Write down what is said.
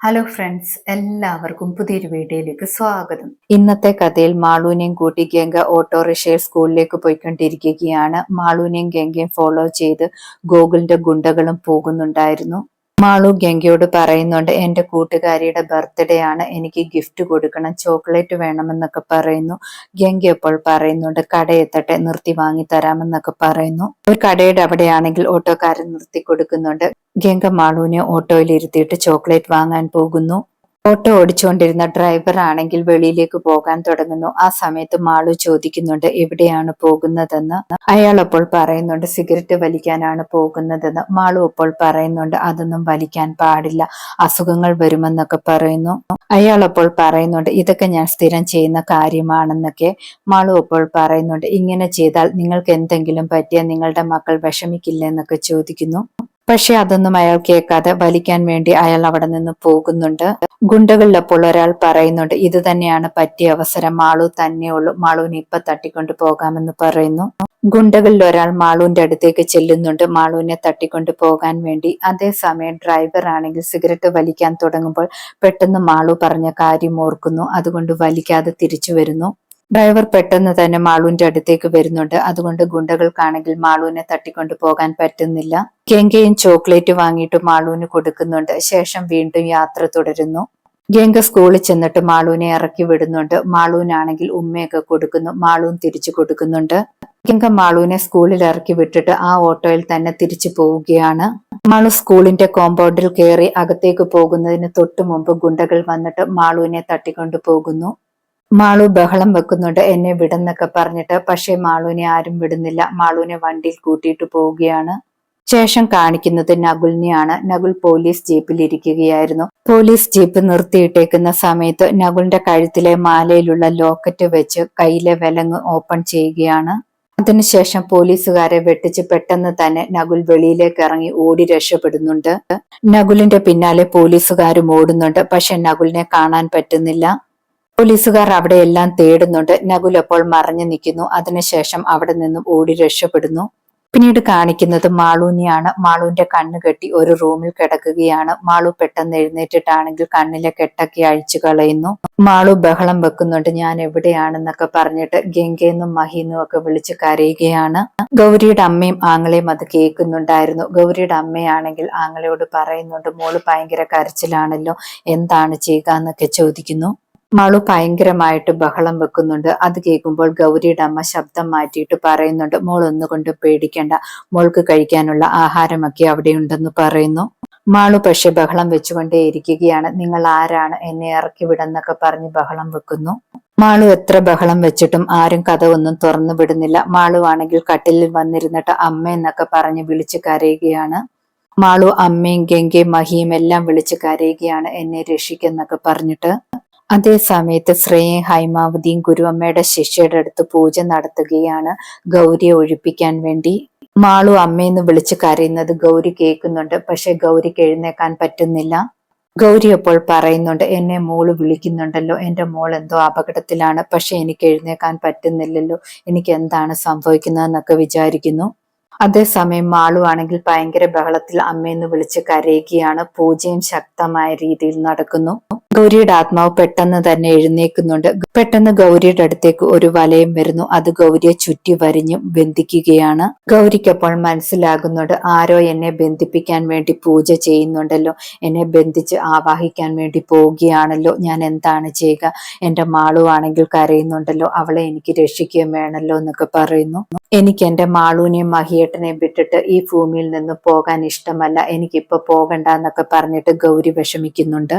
Hello friends എല്ലാവർക്കും പുതിയൊരു വീഡിയോയിലേക്ക് സ്വാഗതം. ഇന്നത്തെ കഥയിൽ മാളൂനെയും കൂട്ടി ഗംഗ ഓട്ടോറിക്ഷയിൽ സ്കൂളിലേക്ക് പോയിക്കൊണ്ടിരിക്കുകയാണ്. മാളൂനെയും ഗംഗയും ഫോളോ ചെയ്ത് ഗോകുലിന്റെ ഗുണ്ടകളും പോകുന്നുണ്ടായിരുന്നു. മാളു ഗംഗയോട് പറയുന്നുണ്ട് എന്റെ കൂട്ടുകാരിയുടെ ബർത്ത്ഡേ ആണ്. എനിക്ക് ഗിഫ്റ്റ് കൊടുക്കണം. ചോക്ലേറ്റ് വേണമെന്നൊക്കെ പറയുന്നു. ഗംഗ അപ്പോൾ പറയുന്നുണ്ട് കടയെത്തട്ടെ നിർത്തി വാങ്ങി തരാമെന്നൊക്കെ പറയുന്നു. ഒരു കടയുടെ അവിടെയാണെങ്കിൽ ഓട്ടോക്കാരൻ നിർത്തി കൊടുക്കുന്നുണ്ട്. ഗംഗ മാളുവിനെ ഓട്ടോയിൽ ഇരുത്തിയിട്ട് ചോക്ലേറ്റ് വാങ്ങാൻ പോകുന്നു. ഓട്ടോ ഓടിച്ചുകൊണ്ടിരുന്ന ഡ്രൈവർ ആണെങ്കിൽ വെളിയിലേക്ക് പോകാൻ തുടങ്ങുന്നു. ആ സമയത്ത് മാളു ചോദിക്കുന്നുണ്ട് എവിടെയാണ് പോകുന്നതെന്ന്? അയാൾ അപ്പോൾ പറയുന്നുണ്ട് സിഗരറ്റ് വലിക്കാനാണ് പോകുന്നതെന്ന്. മാളു അപ്പോൾ പറയുന്നുണ്ട് അതൊന്നും വലിക്കാൻ പാടില്ല. അസുഖങ്ങൾ വരുമെന്നൊക്കെ പറയുന്നു. അയാൾ അപ്പോൾ പറയുന്നുണ്ട് ഇതൊക്കെ ഞാൻ സ്ഥിരം ചെയ്യുന്ന കാര്യമാണെന്നൊക്കെ. മാളു അപ്പോൾ പറയുന്നുണ്ട് ഇങ്ങനെ ചെയ്താൽ നിങ്ങൾക്ക് എന്തെങ്കിലും പറ്റിയാൽ നിങ്ങളുടെ മക്കൾ വിഷമിക്കില്ലെന്നൊക്കെ ചോദിക്കുന്നു. പക്ഷെ അതൊന്നും അയാൾ കേൾക്കാതെ വലിക്കാൻ വേണ്ടി അയാൾ അവിടെ നിന്ന് പോകുന്നുണ്ട്. ഗുണ്ടകളിലപ്പോൾ ഒരാൾ പറയുന്നുണ്ട് ഇത് തന്നെയാണ് പറ്റിയ അവസരം. മാളു തന്നെയുള്ളൂ മാളുവിനെ ഇപ്പൊ തട്ടിക്കൊണ്ട് പോകാമെന്ന് പറയുന്നു. ഗുണ്ടകളിൽ ഒരാൾ മാളുവിന്റെ അടുത്തേക്ക് ചെല്ലുന്നുണ്ട്. മാളുവിനെ തട്ടിക്കൊണ്ട് പോകാൻ വേണ്ടി. അതേസമയം ഡ്രൈവർ ആണെങ്കിൽ സിഗരറ്റ് വലിക്കാൻ തുടങ്ങുമ്പോൾ പെട്ടെന്ന് മാളു പറഞ്ഞ കാര്യം ഓർക്കുന്നു. അതുകൊണ്ട് വലിക്കാതെ തിരിച്ചു വരുന്നു. ഡ്രൈവർ പെട്ടെന്ന് തന്നെ മാളുവിന്റെ അടുത്തേക്ക് വരുന്നുണ്ട്. അതുകൊണ്ട് ഗുണ്ടകൾക്കാണെങ്കിൽ മാളുവിനെ തട്ടിക്കൊണ്ടു പോകാൻ പറ്റുന്നില്ല. ഗംഗയും ചോക്ലേറ്റ് വാങ്ങിയിട്ട് മാളുവിന് കൊടുക്കുന്നുണ്ട്. ശേഷം വീണ്ടും യാത്ര തുടരുന്നു. ഗംഗ സ്കൂളിൽ ചെന്നിട്ട് മാളുവിനെ ഇറക്കി വിടുന്നുണ്ട്. മാളുവിനാണെങ്കിൽ ഉമ്മയൊക്കെ കൊടുക്കുന്നു. മാളുവും തിരിച്ചു കൊടുക്കുന്നുണ്ട്. ഗംഗ മാളുവിനെ സ്കൂളിൽ ഇറക്കി വിട്ടിട്ട് ആ ഓട്ടോയിൽ തന്നെ തിരിച്ചു പോവുകയാണ്. മാളു സ്കൂളിന്റെ കോമ്പൗണ്ടിൽ കയറി അകത്തേക്ക് പോകുന്നതിന് തൊട്ടു മുമ്പ് ഗുണ്ടകൾ വന്നിട്ട് മാളുവിനെ തട്ടിക്കൊണ്ടു പോകുന്നു. മാളു ബഹളം വെക്കുന്നുണ്ട് എന്നെ വിടുന്നൊക്കെ പറഞ്ഞിട്ട്. പക്ഷേ മാളുവിനെ ആരും വിടുന്നില്ല. മാളുവിനെ വണ്ടിയിൽ കൂട്ടിയിട്ട് പോവുകയാണ്. ശേഷം കാണിക്കുന്നത് നകുലിനെയാണ്. നകുൽ പോലീസ് ജീപ്പിൽ ഇരിക്കുകയായിരുന്നു. പോലീസ് ജീപ്പ് നിർത്തിയിട്ടേക്കുന്ന സമയത്ത് നകുലിന്റെ കഴുത്തിലെ മാലയിലുള്ള ലോക്കറ്റ് വെച്ച് കയ്യിലെ വിലങ്ങ് ഓപ്പൺ ചെയ്യുകയാണ്. അതിനുശേഷം പോലീസുകാരെ വെട്ടിച്ച് പെട്ടെന്ന് തന്നെ നകുൽ വെളിയിലേക്ക് ഇറങ്ങി ഓടി രക്ഷപ്പെടുന്നുണ്ട്. നകുലിന്റെ പിന്നാലെ പോലീസുകാരും ഓടുന്നുണ്ട്. പക്ഷെ നകുലിനെ കാണാൻ പറ്റുന്നില്ല. പോലീസുകാർ അവിടെ എല്ലാം തേടുന്നുണ്ട്. നകുൽ അപ്പോൾ മറഞ്ഞു നിൽക്കുന്നു. അതിനുശേഷം അവിടെ നിന്നും ഓടി രക്ഷപ്പെടുന്നു. പിന്നീട് കാണിക്കുന്നത് മാളൂനെയാണ്. മാളൂന്റെ കണ്ണ് കെട്ടി ഒരു റൂമിൽ കിടക്കുകയാണ്. മാളു പെട്ടെന്ന് എഴുന്നേറ്റിട്ടാണെങ്കിൽ കണ്ണിലെ കെട്ടൊക്കെ അഴിച്ചു കളയുന്നു. മാളു ബഹളം വെക്കുന്നുണ്ട്. ഞാൻ എവിടെയാണെന്നൊക്കെ പറഞ്ഞിട്ട് ഗംഗയെന്നും മഹീന്നും ഒക്കെ വിളിച്ച് കരയുകയാണ്. ഗൗരിയുടെ അമ്മയും ആങ്ങളെയും അത് കേൾക്കുന്നുണ്ടായിരുന്നു. ഗൗരിയുടെ അമ്മയാണെങ്കിൽ ആങ്ങളയോട് പറയുന്നുണ്ട് മോൾ ഭയങ്കര കരച്ചിലാണല്ലോ. എന്താണ് ചെയ്യുക എന്നൊക്കെ ചോദിക്കുന്നു. മാളു ഭയങ്കരമായിട്ട് ബഹളം വെക്കുന്നുണ്ട്. അത് കേൾക്കുമ്പോൾ ഗൗരിയുടെ അമ്മ ശബ്ദം മാറ്റിയിട്ട് പറയുന്നുണ്ട് മോൾ ഒന്നുകൊണ്ട് പേടിക്കേണ്ട. മോൾക്ക് കഴിക്കാനുള്ള ആഹാരമൊക്കെ അവിടെ ഉണ്ടെന്ന് പറയുന്നു. മാളു പക്ഷെ ബഹളം വെച്ചുകൊണ്ടേ ഇരിക്കുകയാണ് നിങ്ങൾ ആരാണ്? എന്നെ ഇറക്കി വിടെന്നൊക്കെ പറഞ്ഞ് ബഹളം വെക്കുന്നു. മാളു എത്ര ബഹളം വെച്ചിട്ടും ആരും കഥ ഒന്നും തുറന്നു വിടുന്നില്ല. മാളു ആണെങ്കിൽ കട്ടിലിൽ വന്നിരുന്നിട്ട് അമ്മ എന്നൊക്കെ പറഞ്ഞ് വിളിച്ചു കരയുകയാണ്. മാളു അമ്മയും ഗംഗയും മഹിയും എല്ലാം വിളിച്ചു കരയുകയാണ് എന്നെ രക്ഷിക്കെന്നൊക്കെ പറഞ്ഞിട്ട്. അതേ സമയത്ത് ശ്രേയയും ഹൈമാവതിയും ഗുരുവമ്മയുടെ ശിഷ്യയുടെ അടുത്ത് പൂജ നടത്തുകയാണ്. ഗൗരിയെ ഒഴിപ്പിക്കാൻ വേണ്ടി മാളു അമ്മയെന്ന് വിളിച്ച് കരയുന്നത് ഗൗരി കേൾക്കുന്നുണ്ട്. പക്ഷെ ഗൗരിക്ക് എഴുന്നേക്കാൻ പറ്റുന്നില്ല. ഗൗരി അപ്പോൾ പറയുന്നുണ്ട് എന്നെ മോൾ വിളിക്കുന്നുണ്ടല്ലോ. എന്റെ മോൾ എന്തോ അപകടത്തിലാണ്. പക്ഷെ എനിക്ക് എഴുന്നേക്കാൻ പറ്റുന്നില്ലല്ലോ. എനിക്ക് എന്താണ് സംഭവിക്കുന്നതെന്നൊക്കെ വിചാരിക്കുന്നു. അതേസമയം മാളു ആണെങ്കിൽ ഭയങ്കര ബഹളത്തിൽ അമ്മയെന്ന് വിളിച്ച് കരയുകയാണ്. പൂജയും ശക്തമായ രീതിയിൽ നടക്കുന്നു. ഗൗരിയുടെ ആത്മാവ് പെട്ടെന്ന് തന്നെ എഴുന്നേക്കുന്നുണ്ട് പെട്ടെന്ന് ഗൗരിയുടെ അടുത്തേക്ക് ഒരു വലയം വരുന്നു. അത് ഗൗരിയെ ചുറ്റി വരിഞ്ഞു ബന്ധിക്കുകയാണ്. ഗൗരിക്കപ്പോൾ മനസ്സിലാകുന്നുണ്ട് ആരോ എന്നെ ബന്ധിപ്പിക്കാൻ വേണ്ടി പൂജ ചെയ്യുന്നുണ്ടല്ലോ. എന്നെ ബന്ധിച്ച് ആവാഹിക്കാൻ വേണ്ടി പോവുകയാണല്ലോ. ഞാൻ എന്താണ് ചെയ്യുക? എന്റെ മാളു ആണെങ്കിൽ കരയുന്നുണ്ടല്ലോ. അവളെ എനിക്ക് രക്ഷിക്കുകയും വേണമല്ലോ എന്നൊക്കെ പറയുന്നു. എനിക്ക് എന്റെ മാളൂനെയും മഹിയേട്ടനെയും വിട്ടിട്ട് ഈ ഭൂമിയിൽ നിന്ന് പോകാൻ ഇഷ്ടമല്ല. എനിക്കിപ്പോ പോകണ്ട എന്നൊക്കെ പറഞ്ഞിട്ട് ഗൗരി വിഷമിക്കുന്നുണ്ട്.